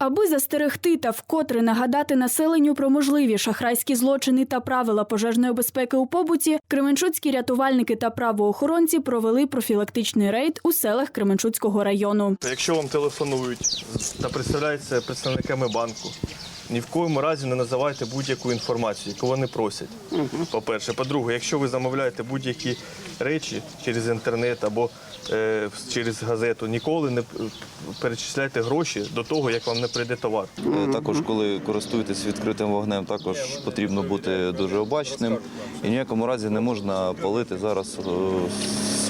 Аби застерегти та вкотре нагадати населенню про можливі шахрайські злочини та правила пожежної безпеки у побуті, кременчуцькі рятувальники та правоохоронці провели профілактичний рейд у селах Кременчуцького району. Якщо вам телефонують та представляються представниками банку, ні в коєму разі не називайте будь-яку інформацію, яку вони просять. По-перше, по-друге, якщо ви замовляєте будь-які речі через інтернет або е, через газету, ніколи не е, перечисляйте гроші до того, як вам не прийде товар. Е, Також, коли користуєтесь відкритим вогнем, також потрібно бути дуже обачним. І ніякому разі не можна палити зараз е,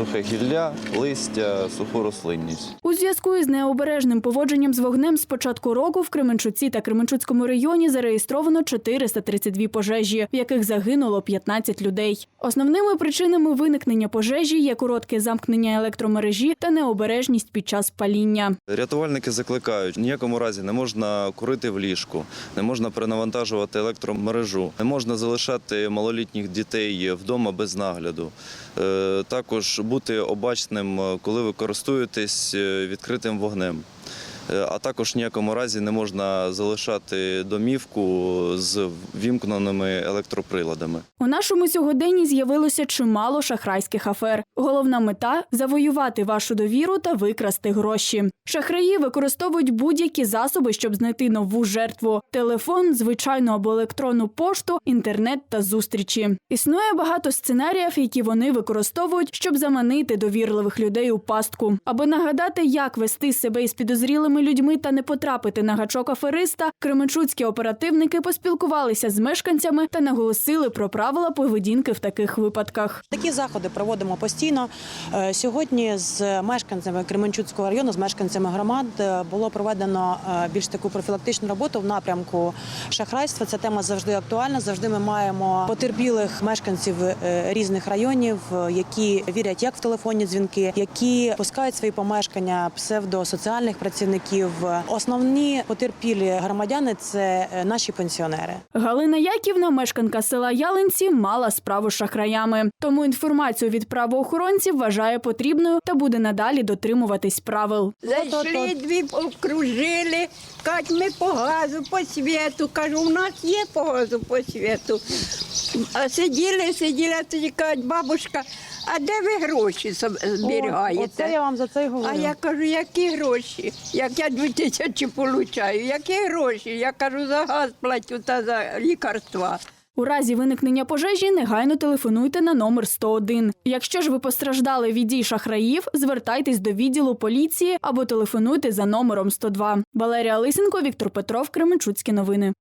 сухе гілля, листя, суху рослинність. У зв'язку із необережним поводженням з вогнем з початку року в Кременчуці та Кременчуцькому районі зареєстровано 432 пожежі, в яких загинуло 15 людей. Основними причинами виникнення пожежі є коротке замкнення електромережі та необережність під час паління. Рятувальники закликають, в ніякому разі не можна курити в ліжку, не можна перенавантажувати електромережу, не можна залишати малолітніх дітей вдома без нагляду. Е, Також бути обачним, е, коли ви користуєтесь е, відкритим вогнем. Е, А також в ніякому разі не можна залишати домівку з вімкненими електроприладами. У нашому сьогоденні з'явилося чимало шахрайських афер. Головна мета завоювати вашу довіру та викрасти гроші. Шахраї використовують будь-які засоби, щоб знайти нову жертву: телефон, звичайну або електронну пошту, інтернет та зустрічі. Існує багато сценаріїв, які вони використовують, щоб заманити довірливих людей у пастку. Аби нагадати, як вести себе із підозрілими людьми та не потрапити на гачок афериста, кременчуцькі оперативники поспілкувалися з мешканцями та наголосили про правила поведінки в таких випадках. Такі заходи проводимо постійно. Е, Сьогодні з мешканцями Кременчуцького району, з мешканцями громад е, було проведено е, більш таку профілактичну роботу в напрямку шахрайства. Ця тема завжди актуальна. Завжди ми маємо потерпілих мешканців різних районів, які вірять як в телефонні дзвінки, які пускають свої помешкання псевдосоціальних працівників. Основні потерпілі громадяни це е, наші пенсіонери. Галина Яківна, мешканка села Ялинці, мала справу з шахраями. Тому інформацію від правоохоронців вважає потрібною та буде надалі дотримуватись правил. Зайшли дві, окружили, кажуть, ми по газу, по світу. Кажу, у нас є по газу, по світу. А сиділи, сиділи, а тоді кажуть, бабушка, а де ви гроші соб- Оце зберігаєте? я вам за це й говорю. А я кажу, які гроші? Як я дві тисячі получаю, які гроші? Я кажу, за газ платю та за лікарства. У разі виникнення пожежі негайно телефонуйте на номер 101. Якщо ж ви постраждали від дій шахраїв, звертайтесь до відділу поліції або телефонуйте за номером 102. Валерія Лисенко, Віктор Петров, Кременчуцькі новини.